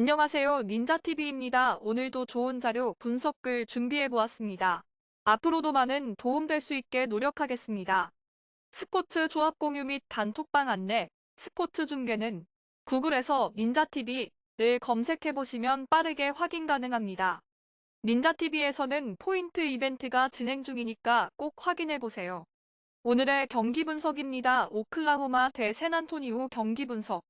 안녕하세요. 닌자TV입니다. 오늘도 좋은 자료 분석글 준비해보았습니다. 앞으로도 많은 도움될 수 있게 노력하겠습니다. 스포츠 조합 공유 및 단톡방 안내, 스포츠 중계는 구글에서 닌자TV를 검색해보시면 빠르게 확인 가능합니다. 닌자TV에서는 포인트 이벤트가 진행 중이니까 꼭 확인해보세요. 오늘의 경기 분석입니다. 오클라호마 대 샌안토니우 경기 분석.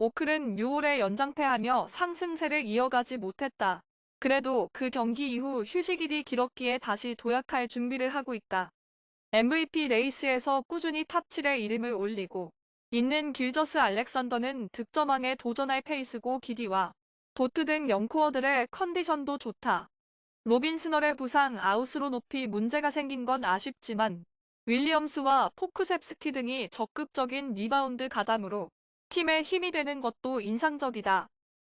오클은 6월에 연장패하며 상승세를 이어가지 못했다. 그래도 그 경기 이후 휴식일이 길었기에 다시 도약할 준비를 하고 있다. MVP 레이스에서 꾸준히 탑7에 이름을 올리고 있는 길저스 알렉산더는 득점왕에 도전할 페이스고 기디와 도트 등 영코어들의 컨디션도 좋다. 로빈스널의 부상 아웃으로 높이 문제가 생긴 건 아쉽지만 윌리엄스와 포크셉스키 등이 적극적인 리바운드 가담으로 팀의 힘이 되는 것도 인상적이다.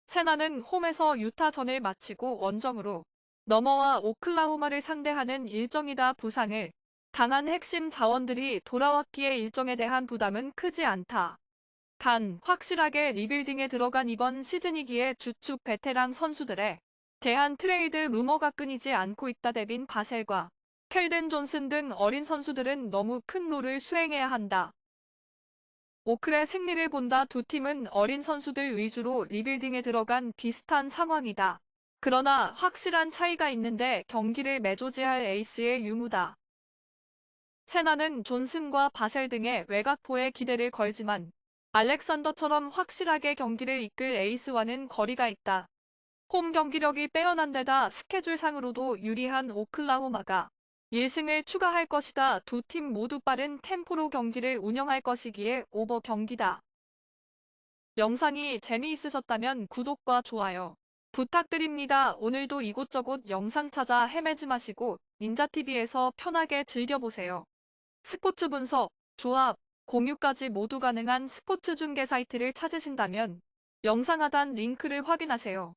세나는 홈에서 유타전을 마치고 원정으로 너머와 오클라호마를 상대하는 일정이다 부상을 당한 핵심 자원들이 돌아왔기에 일정에 대한 부담은 크지 않다. 단 확실하게 리빌딩에 들어간 이번 시즌이기에 주축 베테랑 선수들의 대한 트레이드 루머가 끊이지 않고 있다 데빈 바셀과 켈든 존슨 등 어린 선수들은 너무 큰 롤을 수행해야 한다. 오클의 승리를 본다 두 팀은 어린 선수들 위주로 리빌딩에 들어간 비슷한 상황이다. 그러나 확실한 차이가 있는데 경기를 매조지할 에이스의 유무다. 세나는 존슨과 바셀 등의 외곽포에 기대를 걸지만 알렉산더처럼 확실하게 경기를 이끌 에이스와는 거리가 있다. 홈 경기력이 빼어난 데다 스케줄상으로도 유리한 오클라호마가 1승을 추가할 것이다. 두 팀 모두 빠른 템포로 경기를 운영할 것이기에 오버 경기다. 영상이 재미있으셨다면 구독과 좋아요 부탁드립니다. 오늘도 이곳저곳 영상 찾아 헤매지 마시고 닌자TV에서 편하게 즐겨보세요. 스포츠 분석, 조합, 공유까지 모두 가능한 스포츠 중계 사이트를 찾으신다면 영상 하단 링크를 확인하세요.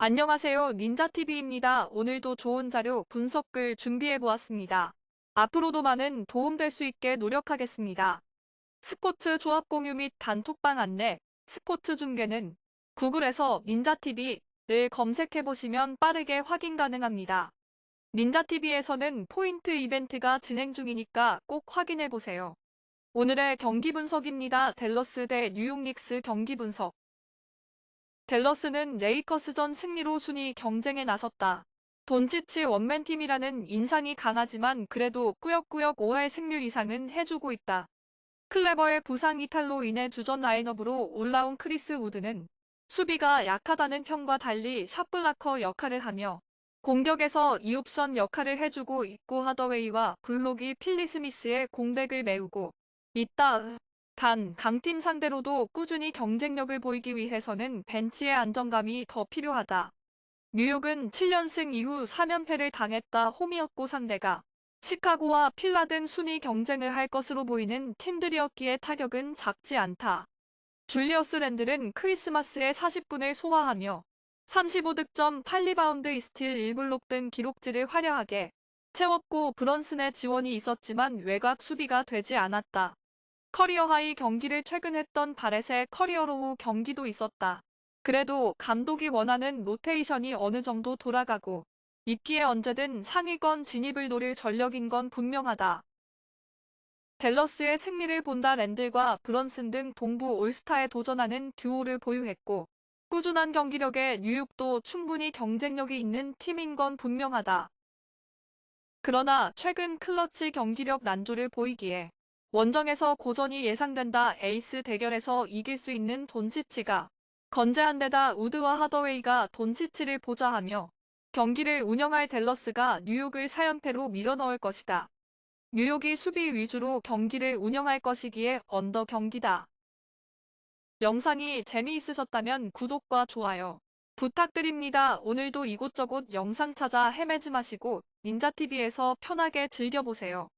안녕하세요. 닌자TV입니다. 오늘도 좋은 자료 분석글 준비해보았습니다. 앞으로도 많은 도움될 수 있게 노력하겠습니다. 스포츠 조합 공유 및 단톡방 안내, 스포츠 중계는 구글에서 닌자TV를 검색해보시면 빠르게 확인 가능합니다. 닌자TV에서는 포인트 이벤트가 진행 중이니까 꼭 확인해보세요. 오늘의 경기 분석입니다. 델러스 대 뉴욕 닉스 경기 분석. 델러스는 레이커스전 승리로 순위 경쟁에 나섰다. 돈치치 원맨팀이라는 인상이 강하지만 그래도 꾸역꾸역 5할 승률 이상은 해주고 있다. 클레버의 부상 이탈로 인해 주전 라인업으로 올라온 크리스 우드는 수비가 약하다는 평과 달리 샷블라커 역할을 하며 공격에서 이옵션 역할을 해주고 있고 하더웨이와 블록이 필리 스미스의 공백을 메우고 있다. 단, 강팀 상대로도 꾸준히 경쟁력을 보이기 위해서는 벤치의 안정감이 더 필요하다. 뉴욕은 7연승 이후 3연패를 당했다 홈이었고 상대가 시카고와 필라 등 순위 경쟁을 할 것으로 보이는 팀들이었기에 타격은 작지 않다. 줄리어스 랜들은 크리스마스에 40분을 소화하며 35득점 8리바운드 이스틸 1블록 등 기록지를 화려하게 채웠고 브런슨의 지원이 있었지만 외곽 수비가 되지 않았다. 커리어 하이 경기를 최근 했던 바렛의 커리어 로우 경기도 있었다. 그래도 감독이 원하는 로테이션이 어느 정도 돌아가고 있기에 언제든 상위권 진입을 노릴 전력인 건 분명하다. 델러스의 승리를 본다 랜들과 브런슨 등 동부 올스타에 도전하는 듀오를 보유했고 꾸준한 경기력에 뉴욕도 충분히 경쟁력이 있는 팀인 건 분명하다. 그러나 최근 클러치 경기력 난조를 보이기에 원정에서 고전이 예상된다 에이스 대결에서 이길 수 있는 돈치치가 건재한 데다 우드와 하더웨이가 돈치치를 보좌하며 경기를 운영할 델러스가 뉴욕을 4연패로 밀어넣을 것이다. 뉴욕이 수비 위주로 경기를 운영할 것이기에 언더 경기다. 영상이 재미있으셨다면 구독과 좋아요 부탁드립니다. 오늘도 이곳저곳 영상 찾아 헤매지 마시고 닌자TV에서 편하게 즐겨보세요.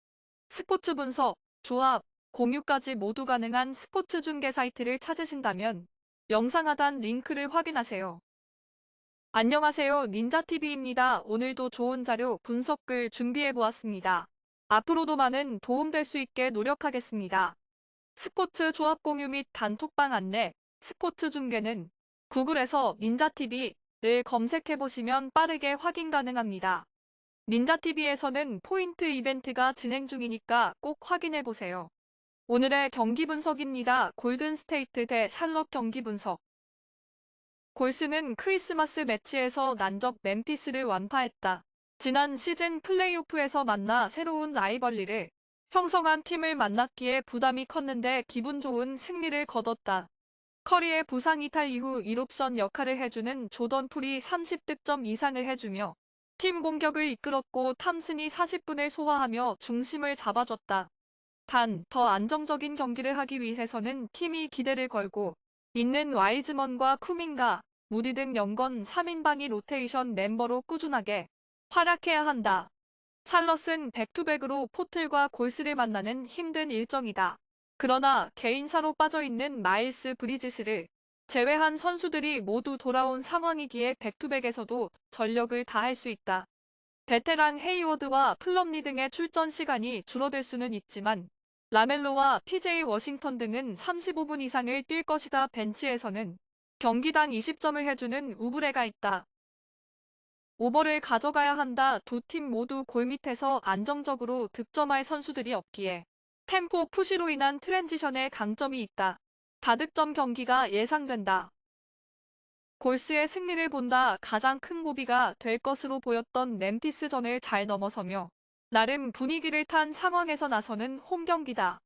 스포츠 분석, 조합, 공유까지 모두 가능한 스포츠 중계 사이트를 찾으신다면 영상 하단 링크를 확인하세요. 안녕하세요. 닌자TV입니다. 오늘도 좋은 자료 분석글 준비해보았습니다. 앞으로도 많은 도움될 수 있게 노력하겠습니다. 스포츠 조합 공유 및 단톡방 안내, 스포츠 중계는 구글에서 닌자TV를 검색해보시면 빠르게 확인 가능합니다. 닌자TV에서는 포인트 이벤트가 진행 중이니까 꼭 확인해보세요. 오늘의 경기 분석입니다. 골든스테이트 대 샬럿 경기 분석. 골스는 크리스마스 매치에서 난적 멤피스를 완파했다. 지난 시즌 플레이오프에서 만나 새로운 라이벌리를 형성한 팀을 만났기에 부담이 컸는데 기분 좋은 승리를 거뒀다. 커리의 부상 이탈 이후 1옵션 역할을 해주는 조던 풀이 30득점 이상을 해주며 팀 공격을 이끌었고 탐슨이 40분을 소화하며 중심을 잡아줬다. 단, 더 안정적인 경기를 하기 위해서는 팀이 기대를 걸고 있는 와이즈먼과 쿠민가, 무디 등 연건 3인방이 로테이션 멤버로 꾸준하게 활약해야 한다. 찰럿은 백투백으로 포틀과 골스를 만나는 힘든 일정이다. 그러나 개인사로 빠져있는 마일스 브리지스를 제외한 선수들이 모두 돌아온 상황이기에 백투백에서도 전력을 다할 수 있다. 베테랑 헤이워드와 플럼리 등의 출전 시간이 줄어들 수는 있지만 라멜로와 PJ 워싱턴 등은 35분 이상을 뛸 것이다. 벤치에서는 경기당 20점을 해주는 우브레가 있다. 오버를 가져가야 한다. 두 팀 모두 골 밑에서 안정적으로 득점할 선수들이 없기에 템포 푸시로 인한 트랜지션에 강점이 있다. 다득점 경기가 예상된다. 골스의 승리를 본다 가장 큰 고비가 될 것으로 보였던 멤피스전을 잘 넘어서며 나름 분위기를 탄 상황에서 나서는 홈 경기다.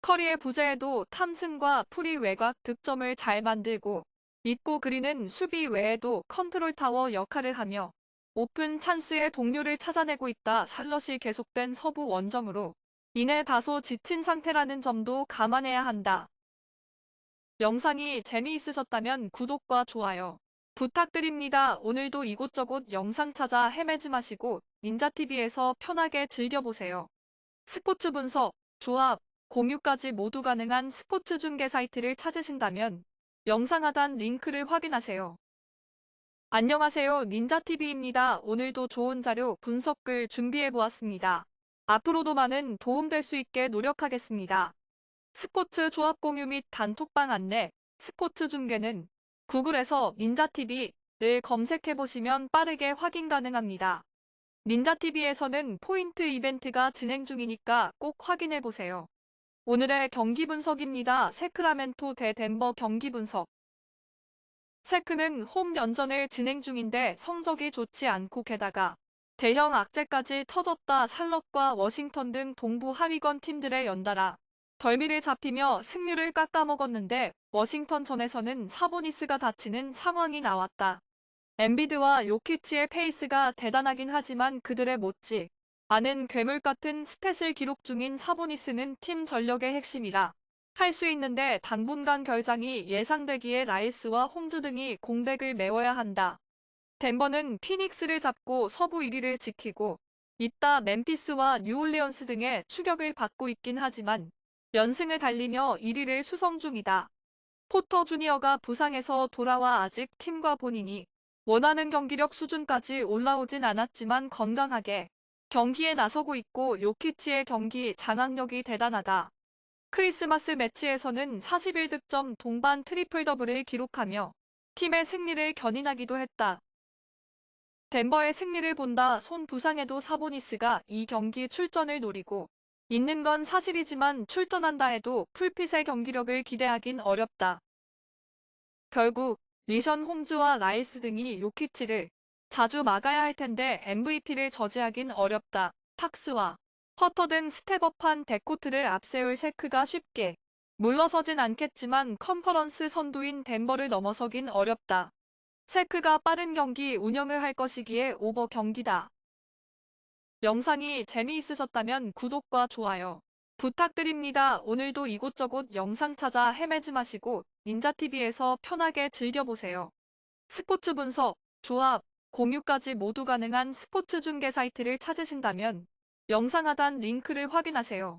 커리의 부재에도 탐승과 풀이 외곽 득점을 잘 만들고 잊고 그리는 수비 외에도 컨트롤 타워 역할을 하며 오픈 찬스의 동료를 찾아내고 있다. 샬럿이 계속된 서부 원정으로 이내 다소 지친 상태라는 점도 감안해야 한다. 영상이 재미있으셨다면 구독과 좋아요 부탁드립니다. 오늘도 이곳저곳 영상 찾아 헤매지 마시고 닌자TV에서 편하게 즐겨보세요. 스포츠 분석, 조합, 공유까지 모두 가능한 스포츠 중계 사이트를 찾으신다면 영상 하단 링크를 확인하세요. 안녕하세요. 닌자TV입니다. 오늘도 좋은 자료 분석글 준비해보았습니다. 앞으로도 많은 도움될 수 있게 노력하겠습니다. 스포츠 조합 공유 및 단톡방 안내, 스포츠 중계는 구글에서 닌자TV를 검색해보시면 빠르게 확인 가능합니다. 닌자TV에서는 포인트 이벤트가 진행 중이니까 꼭 확인해보세요. 오늘의 경기 분석입니다. 세크라멘토 대 덴버 경기 분석. 세크는 홈 연전을 진행 중인데 성적이 좋지 않고 게다가 대형 악재까지 터졌다 샬럿과 워싱턴 등 동부 하위권 팀들의 연달아 덜미를 잡히며 승률을 깎아먹었는데 워싱턴 전에서는 사보니스가 다치는 상황이 나왔다. 엠비드와 요키치의 페이스가 대단하긴 하지만 그들의 못지 않은 괴물 같은 스탯을 기록 중인 사보니스는 팀 전력의 핵심이라 할 수 있는데 당분간 결장이 예상되기에 라이스와 홈즈 등이 공백을 메워야 한다. 덴버는 피닉스를 잡고 서부 1위를 지키고 이따 멤피스와 뉴올리언스 등의 추격을 받고 있긴 하지만 연승을 달리며 1위를 수성 중이다. 포터 주니어가 부상에서 돌아와 아직 팀과 본인이 원하는 경기력 수준까지 올라오진 않았지만 건강하게 경기에 나서고 있고 요키치의 경기 장악력이 대단하다. 크리스마스 매치에서는 41득점 동반 트리플 더블을 기록하며 팀의 승리를 견인하기도 했다. 덴버의 승리를 본다 손 부상에도 사보니스가 이 경기 출전을 노리고 있는 건 사실이지만 출전한다 해도 풀핏의 경기력을 기대하긴 어렵다. 결국 리션 홈즈와 라이스 등이 요키치를 자주 막아야 할 텐데 MVP를 저지하긴 어렵다. 팍스와 퍼터 등 스텝업한 백코트를 앞세울 세크가 쉽게 물러서진 않겠지만 컨퍼런스 선두인 덴버를 넘어서긴 어렵다. 세크가 빠른 경기 운영을 할 것이기에 오버 경기다. 영상이 재미있으셨다면 구독과 좋아요 부탁드립니다. 오늘도 이곳저곳 영상 찾아 헤매지 마시고 닌자TV에서 편하게 즐겨보세요. 스포츠 분석, 조합, 공유까지 모두 가능한 스포츠 중계 사이트를 찾으신다면 영상 하단 링크를 확인하세요.